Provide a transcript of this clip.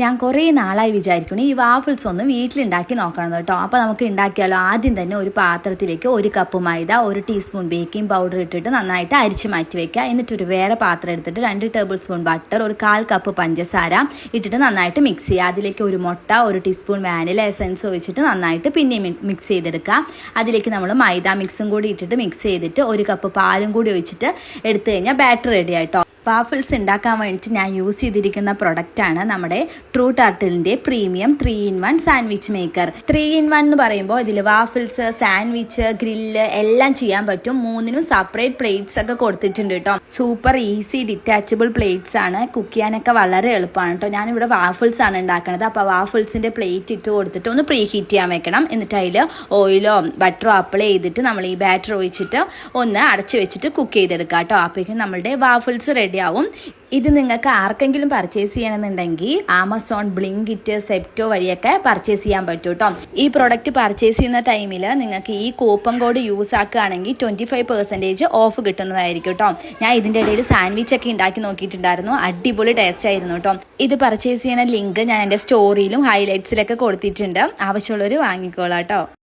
ഞാൻ കുറേ നാളായി വിചാരിക്കുന്നു ഈ വാഫിൾസ് ഒന്ന് വീട്ടിലുണ്ടാക്കി നോക്കണം കേട്ടോ. അപ്പോൾ നമുക്ക് ഉണ്ടാക്കിയാലോ? ആദ്യം തന്നെ ഒരു പാത്രത്തിലേക്ക് ഒരു കപ്പ് മൈദ ഒരു ടീസ്പൂൺ ബേക്കിംഗ് പൗഡർ ഇട്ടിട്ട് നന്നായിട്ട് അരിച്ച് മാറ്റി വെക്കുക. എന്നിട്ട് ഒരു വേറെ പാത്രം എടുത്തിട്ട് രണ്ട് ടേബിൾ സ്പൂൺ ബട്ടർ ഒരു കാൽ കപ്പ് പഞ്ചസാര ഇട്ടിട്ട് നന്നായിട്ട് മിക്സ് ചെയ്യുക. അതിലേക്ക് ഒരു മുട്ട ഒരു ടീസ്പൂൺ വാനില എസൻസ് ഒഴിച്ചിട്ട് നന്നായിട്ട് പിന്നെയും മിക്സ് ചെയ്തെടുക്കുക. അതിലേക്ക് നമ്മൾ മൈദ മിക്സും കൂടി ഇട്ടിട്ട് മിക്സ് ചെയ്തിട്ട് ഒരു കപ്പ് പാലും കൂടി ഒഴിച്ചിട്ട് എടുത്തു കഴിഞ്ഞാൽ ബാറ്റർ റെഡി ആയിട്ടോ വാഫിൾസ് ഉണ്ടാക്കാൻ വേണ്ടിയിട്ട് ഞാൻ യൂസ് ചെയ്തിരിക്കുന്ന പ്രൊഡക്റ്റാണ് നമ്മുടെ true ടർട്ടിലിന്റെ premium three in one sandwich maker three in one എന്ന് പറയുമ്പോൾ ഇതിൽ വാഫിൾസ് സാൻഡ്വിച്ച് ഗ്രില്ല് എല്ലാം ചെയ്യാൻ പറ്റും. മൂന്നിനും സെപ്പറേറ്റ് പ്ലേറ്റ്സ് ഒക്കെ കൊടുത്തിട്ടുണ്ട് കേട്ടോ. സൂപ്പർ ഈസി ഡിറ്റാച്ചബിൾ പ്ലേറ്റ്സ് ആണ്. കുക്ക് ചെയ്യാനൊക്കെ വളരെ എളുപ്പമാണ് കേട്ടോ. ഞാനിവിടെ വാഫിൾസ് ആണ് ഉണ്ടാക്കുന്നത്. അപ്പോൾ വാഫിൾസിന്റെ പ്ലേറ്റ് ഇട്ട് കൊടുത്തിട്ട് ഒന്ന് പ്രീ ഹീറ്റ് ചെയ്യാൻ വെക്കണം. എന്നിട്ട് അതിൽ ഓയിലോ ബട്ടറോ അപ്ലൈ ചെയ്തിട്ട് നമ്മൾ ഈ ബാറ്റർ ഒഴിച്ചിട്ട് ഒന്ന് അടച്ചു വെച്ചിട്ട് കുക്ക് ചെയ്തെടുക്കാം കേട്ടോ. അപ്പോഴേക്കും നമ്മളുടെ വാഫിൾസ് റെഡി ആവും ഇത് നിങ്ങൾക്ക് ആർക്കെങ്കിലും പർച്ചേസ് ചെയ്യണമെന്നുണ്ടെങ്കിൽ ആമസോൺ ബ്ലിങ്കിറ്റ് സെപ്റ്റോ വഴിയൊക്കെ പർച്ചേസ് ചെയ്യാൻ പറ്റും കേട്ടോ ഈ പ്രൊഡക്റ്റ് പർച്ചേസ് ചെയ്യുന്ന ടൈമിൽ നിങ്ങൾക്ക് ഈ കൂപ്പൺ കോഡ് യൂസ് ആക്കുകയാണെങ്കിൽ ട്വന്റി ഫൈവ് പെർസെന്റേജ് ഓഫ് കിട്ടുന്നതായിരിക്കും കേട്ടോ ഞാൻ ഇതിന്റെ ഇടയിൽ സാൻഡ്വിച്ച് ഒക്കെ ഉണ്ടാക്കി നോക്കിയിട്ടുണ്ടായിരുന്നു. അടിപൊളി ടേസ്റ്റ് ആയിരുന്നു കേട്ടോ ഇത് പർച്ചേസ് ചെയ്യുന്ന ലിങ്ക് ഞാൻ എന്റെ സ്റ്റോറിയിലും ഹൈലൈറ്റ്സിലൊക്കെ കൊടുത്തിട്ടുണ്ട്. ആവശ്യമുള്ളവർ വാങ്ങിക്കോളാം കേട്ടോ